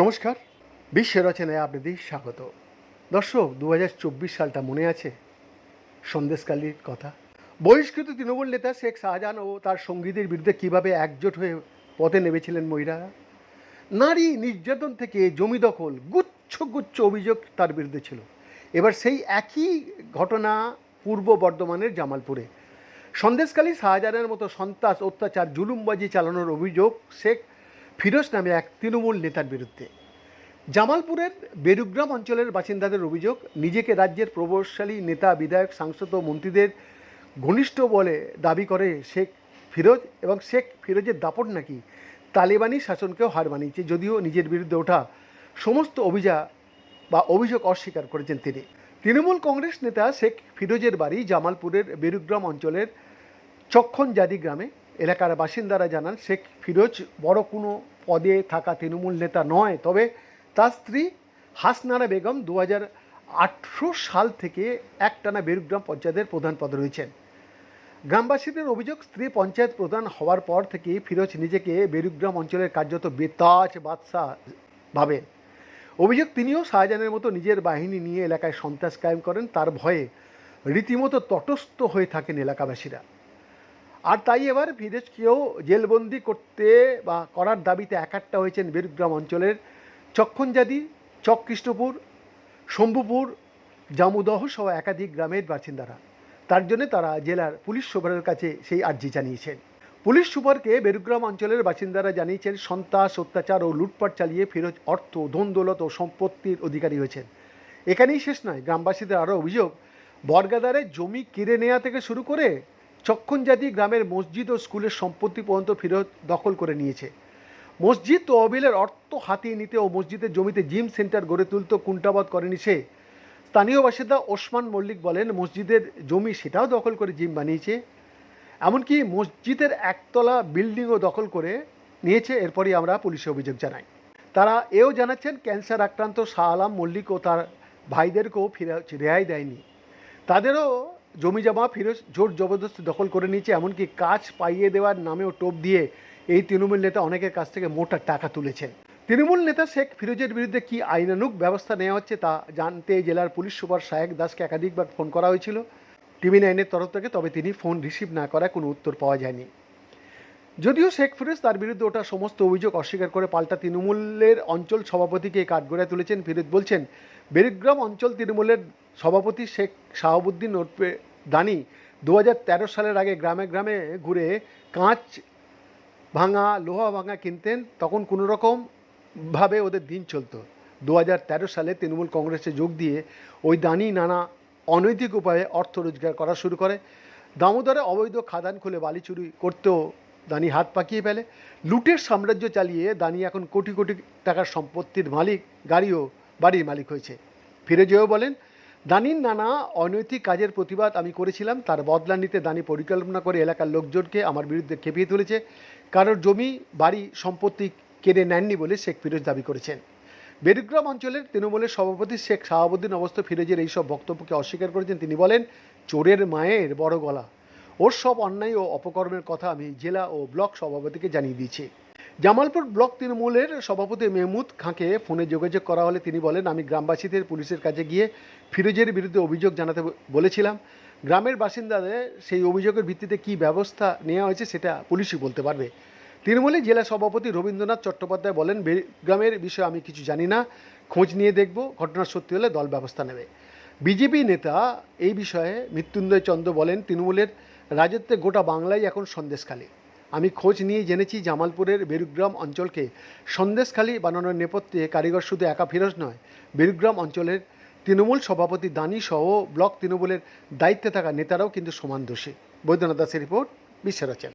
নমস্কার, বিশ্ব রচনায় আপনাদের স্বাগত। দর্শক, দুহাজার চব্বিশ সালটা মনে আছে? সন্দেশকালীর কথা। বহিষ্কৃত তৃণমূল নেতা শেখ শাহজাহান ও তার সঙ্গীদের বিরুদ্ধে কীভাবে একজোট হয়ে পথে নেমেছিলেন মহিলারা নারী নির্যাতন থেকে জমি দখল, গুচ্ছ গুচ্ছ অভিযোগ তার বিরুদ্ধে ছিল। এবার সেই একই ঘটনা পূর্ব বর্ধমানের জামালপুরে। সন্দেশকালী শাহজাহানের মতো সন্ত্রাস অত্যাচার জুলুমবাজি চালানোর অভিযোগ শেখ ফিরোজ নামে এক তৃণমূল নেতার বিরুদ্ধে। জামালপুরের বেরুগ্রাম অঞ্চলের বাসিন্দাদের অভিযোগ, নিজেকে রাজ্যের প্রভাবশালী নেতা, বিধায়ক, সাংসদ ও মন্ত্রীদের ঘনিষ্ঠ বলে দাবি করে শেখ ফিরোজ এবং শেখ ফিরোজের দাপট নাকি তালেবানি শাসনকেও হার মানিয়েছে যদিও নিজের বিরুদ্ধে ওঠা সমস্ত অভিযোগ বা অভিযোগ অস্বীকার করেছেন তিনি। তৃণমূল কংগ্রেস নেতা শেখ ফিরোজের বাড়ি জামালপুরের বেরুগ্রাম অঞ্চলের চক্ষণজাদি গ্রামে এলাকার বাসিন্দারা জানান, শেখ ফিরোজ বড় কোনো পদে থাকা তৃণমূল নেতা নয়। তবে তার স্ত্রী হাসনারা বেগম দু হাজার আঠারো সাল থেকে একটানা বেরুগ্রাম পঞ্চায়েতের প্রধান পদে রয়েছেন। গ্রামবাসীদের অভিযোগ, স্ত্রী পঞ্চায়েত প্রধান হওয়ার পর থেকে ফিরোজ নিজেকে বেরুগ্রাম অঞ্চলের কার্যত বেতাজ বাদশাহ ভাবেন অভিযোগ, তিনিও শাহজাহানের মতো নিজের বাহিনী নিয়ে এলাকায় সন্ত্রাস কায়েম করেন। তার ভয়ে রীতিমতো তটস্থ হয়ে থাকেন এলাকাবাসীরা। আর তাই এবার ফিরোজকেও জেলবন্দি করতে বা করার দাবিতে একাট্টা হয়েছেন বীরগ্রাম অঞ্চলের চক্ষণজাদি চককৃষ্ণপুর, শম্ভুপুর, জামুদহ সহ একাধিক গ্রামের বাসিন্দারা। তার জন্য তারা জেলার পুলিশ সুপারের কাছে সেই আর্জি জানিয়েছেন। পুলিশ সুপারকে বেরুগ্রাম অঞ্চলের বাসিন্দারা জানিয়েছেন, সন্ত্রাস, অত্যাচার ও লুটপাট চালিয়ে ফিরোজ অর্থ, ধন দৌলত ও সম্পত্তির অধিকারী হয়েছেন। এখানেই শেষ নয়, গ্রামবাসীদের আরও অভিযোগ বর্গাদারে জমি কেড়ে নেওয়া থেকে শুরু করে চক্ষণজাতি গ্রামের মসজিদ ও স্কুলের সম্পত্তি পর্যন্ত ফিরত দখল করে নিয়েছে। মসজিদ তহবিলের অর্থ হাতিয়ে নিতে ও মসজিদের জমিতে জিম সেন্টার গড়ে তুলতে কুণ্ঠাবাদ করেনি সে। স্থানীয় বাসিন্দা ওসমান মল্লিক বলেন, মসজিদের জমি সেটাও দখল করে জিম বানিয়েছে। এমনকি মসজিদের একতলা বিল্ডিংও দখল করে নিয়েছে, এরপরই আমরা পুলিশে অভিযোগ জানাই। তারা এও জানাচ্ছেন, ক্যান্সার আক্রান্ত শাহ আলম মল্লিক ও তার ভাইদেরকেও ফিরে রেহাই দেয়নি। তাদেরও জমি জমা ফিরোজ জোর জবরদস্তি দখল করে নিয়েছে, এমনকি কাজ পাইয়ে দেওয়ার নামেও টোপ দিয়ে এই তৃণমূল নেতা অনেকের কাছ থেকে মোটা টাকা তুলেছেন তৃণমূল নেতা শেখ ফিরোজের বিরুদ্ধে কি আইনানুগ ব্যবস্থা নেওয়া হচ্ছে তা জানতে জেলার পুলিশ সুপার শায়েক দাসকে একাধিকবার ফোন করা হয়েছিল। টিভি নাইনের তরফ থেকে, তবে তিনি ফোন রিসিভ না করায় কোনো উত্তর পাওয়া যায়নি। যদিও শেখ ফিরোজ তার বিরুদ্ধে ওঠা সমস্ত অভিযোগ অস্বীকার করে পাল্টা তৃণমূলের অঞ্চল সভাপতিকে কাঠগড়ায় তুলেছেন, ফিরোজ বলছেন বেরিগ্রাম অঞ্চল তৃণমূলের সভাপতি শেখ শাহাবুদ্দিন ওরফে দানি দু হাজার তেরো সালের আগে গ্রামে গ্রামে ঘুরে কাঁচ ভাঙা, লোহা ভাঙা কিনতেন, তখন কোনো রকম ভাবে ওদের দিন চলতো। দু হাজার তেরো সালে তৃণমূল কংগ্রেসে যোগ দিয়ে ওই দানি নানা অনৈতিক উপায়ে অর্থ রোজগার করা শুরু করে। দামোদরে অবৈধ খাদান খুলে বালি চুরি করতেও দানি হাত পাকিয়ে ফেলে। লুটের সাম্রাজ্য চালিয়ে দানি এখন কোটি কোটি টাকার সম্পত্তির মালিক, গাড়িও বাড়ির মালিক হয়েছে। ফিরে ফিরোজেও বলেন দানির নানা অনৈতিক কাজের প্রতিবাদ আমি করেছিলাম। তার বদলা নিতে দানি পরিকল্পনা করে এলাকার লোকজনকে আমার বিরুদ্ধে খেপিয়ে তুলেছে। কারোর জমি, বাড়ি, সম্পত্তি কেড়ে নেননি বলে শেখ ফিরোজ দাবি করেছেন। বেরুগ্রাম অঞ্চলের তৃণমূলের সভাপতি শেখ শাহাবুদ্দিন অবস্থ ফিরোজের এইসব বক্তব্যকে অস্বীকার করেছেন। তিনি বলেন, চোরের মায়ের বড় গলা। ওর সব অন্যায় ও অপকর্মের কথা আমি জেলা ও ব্লক সভাপতিকে জানিয়ে দিয়েছি। জামালপুর ব্লক তৃণমূলের সভাপতি মেহমুদ খাঁকে ফোনে যোগাযোগ করা হলে তিনি বলেন, আমি গ্রামবাসীদের পুলিশের কাছে গিয়ে ফিরোজের বিরুদ্ধে অভিযোগ জানাতে বলেছিলাম। গ্রামের বাসিন্দাদের সেই অভিযোগের ভিত্তিতে কী ব্যবস্থা নেওয়া হয়েছে সেটা পুলিশই বলতে পারবে। তৃণমূলের জেলা সভাপতি রবীন্দ্রনাথ চট্টোপাধ্যায় বলেন গ্রামের বিষয়ে আমি কিছু জানি না। খোঁজ নিয়ে দেখব। ঘটনা সত্যি হলে দল ব্যবস্থা নেবে। বিজেপি নেতা এই বিষয়ে মৃত্যুঞ্জয় চন্দ্র বলেন, তৃণমূলের রাজত্বে গোটা বাংলায় এখন সন্দেশখালী। খোঁজ নিয়ে জেনেছি জামালপুরের বেরুগ্রাম অঞ্চলকে। সন্দেশখালী বানানোর নেপথ্যে কারিগর শুধু একা ফিরোজ নয়, বেরুগ্রাম অঞ্চলের তৃণমূল সভাপতি দানি সহ ব্লক তৃণমূলের দায়িত্বে থাকা নেতারাও কিন্তু সমান দোষী। বৈদ্যনাথ দাসের রিপোর্ট বিশ্ব রচনা